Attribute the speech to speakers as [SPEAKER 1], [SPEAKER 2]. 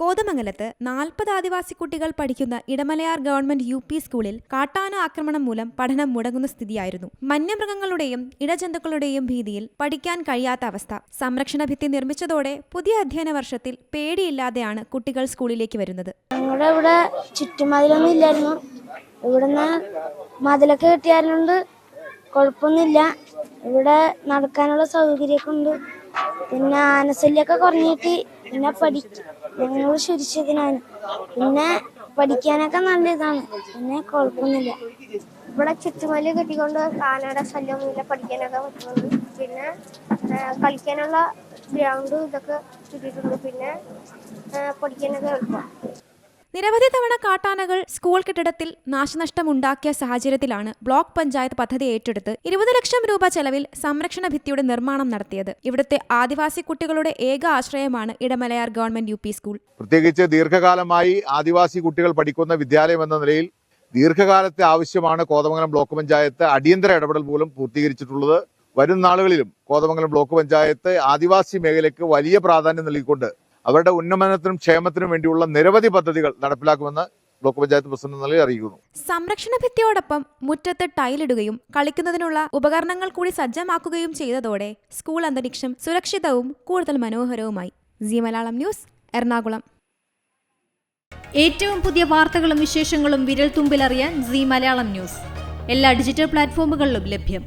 [SPEAKER 1] കോതമംഗലത്ത് നാൽപ്പത് ആദിവാസി കുട്ടികൾ പഠിക്കുന്ന ഇടമലയാർ ഗവൺമെന്റ് യു പി സ്കൂളിൽ കാട്ടാന ആക്രമണം മൂലം പഠനം മുടങ്ങുന്ന സ്ഥിതിയായിരുന്നു. വന്യമൃഗങ്ങളുടെയും ഇടജന്തുക്കളുടെയും ഭീതിയിൽ പഠിക്കാൻ കഴിയാത്ത അവസ്ഥ. സംരക്ഷണ ഭിത്തി നിർമ്മിച്ചതോടെ പുതിയ അധ്യയന വർഷത്തിൽ പേടിയില്ലാതെയാണ് കുട്ടികൾ സ്കൂളിലേക്ക് വരുന്നത്.
[SPEAKER 2] ഞങ്ങളുടെ ഇവിടെ ചുറ്റുമതിലൊന്നും ഇല്ലായിരുന്നു. ഇവിടുന്ന് മതിലൊക്കെ കിട്ടിയാലുണ്ട്. കുഴപ്പമൊന്നുമില്ല ഇവിടെ നടക്കാനുള്ള സൗകര്യമൊക്കെ ഉണ്ട്. പിന്നെ ആനശല്യമൊക്കെ കുറഞ്ഞിട്ട് പിന്നെ പഠി ഞങ്ങൾ ശരിച്ചതിനാണ് പിന്നെ പഠിക്കാനൊക്കെ നല്ല ഇതാണ് പിന്നെ കുഴപ്പമൊന്നുമില്ല. ഇവിടെ ചുറ്റുമല കെട്ടിക്കൊണ്ട് ആനയുടെ ശല്യമൊന്നുമില്ല പഠിക്കാനൊക്കെ പറ്റുന്നുണ്ട്. പിന്നെ കളിക്കാനുള്ള ഗ്രൗണ്ടും ഇതൊക്കെ കിട്ടിയിട്ടുണ്ട് പിന്നെ പഠിക്കാനൊക്കെ എളുപ്പം.
[SPEAKER 1] നിരവധി തവണ കാട്ടാനകൾ സ്കൂൾ കെട്ടിടത്തിൽ നാശനഷ്ടം ഉണ്ടാക്കിയ സാഹചര്യത്തിലാണ് ബ്ലോക്ക് പഞ്ചായത്ത് പദ്ധതി ഏറ്റെടുത്ത് ഇരുപത് ലക്ഷം രൂപ ചെലവിൽ സംരക്ഷണ ഭിത്തിയുടെ നിർമ്മാണം നടത്തിയത്. ഇവിടുത്തെ ആദിവാസി കുട്ടികളുടെ ഏക ആശ്രയമാണ് ഇടമലയാർ ഗവൺമെന്റ് യു സ്കൂൾ.
[SPEAKER 3] പ്രത്യേകിച്ച് ദീർഘകാലമായി ആദിവാസി കുട്ടികൾ പഠിക്കുന്ന വിദ്യാലയം എന്ന നിലയിൽ ദീർഘകാലത്തെ ആവശ്യമാണ് കോതമംഗലം ബ്ലോക്ക് പഞ്ചായത്ത് അടിയന്തര ഇടപെടൽ പോലും പൂർത്തീകരിച്ചിട്ടുള്ളത്. വരും നാളുകളിലും കോതമംഗലം ബ്ലോക്ക് പഞ്ചായത്ത് ആദിവാസി മേഖലയ്ക്ക് വലിയ പ്രാധാന്യം നൽകിക്കൊണ്ട് അവരുടെ ഉന്നമനത്തിനും ക്ഷേമത്തിനും വേണ്ടിയുള്ള നിരവധി പദ്ധതികൾ നടപ്പിലാക്കുമെന്ന് ബ്ലോക്ക് പഞ്ചായത്ത് പ്രസിഡന്റ് നിലയിൽ അറിയിക്കുന്നു.
[SPEAKER 1] സംരക്ഷണ ഭിത്തിയോടൊപ്പം മുറ്റത്ത് ടൈലിടുകയും കളിക്കുന്നതിനുള്ള ഉപകരണങ്ങൾ കൂടി സജ്ജമാക്കുകയും ചെയ്തതോടെ സ്കൂൾ അന്തരീക്ഷം സുരക്ഷിതവും കൂടുതൽ മനോഹരവുമായി. G Malayalam news Ernakulam.
[SPEAKER 4] ഏറ്റവും പുതിയ വാർത്തകളും വിശേഷങ്ങളും വിരൽ തുമ്പിലറിയാൻ സി മലയാളം ന്യൂസ്. എല്ലാ ഡിജിറ്റൽ പ്ലാറ്റ്ഫോമുകളിലും ലഭ്യം.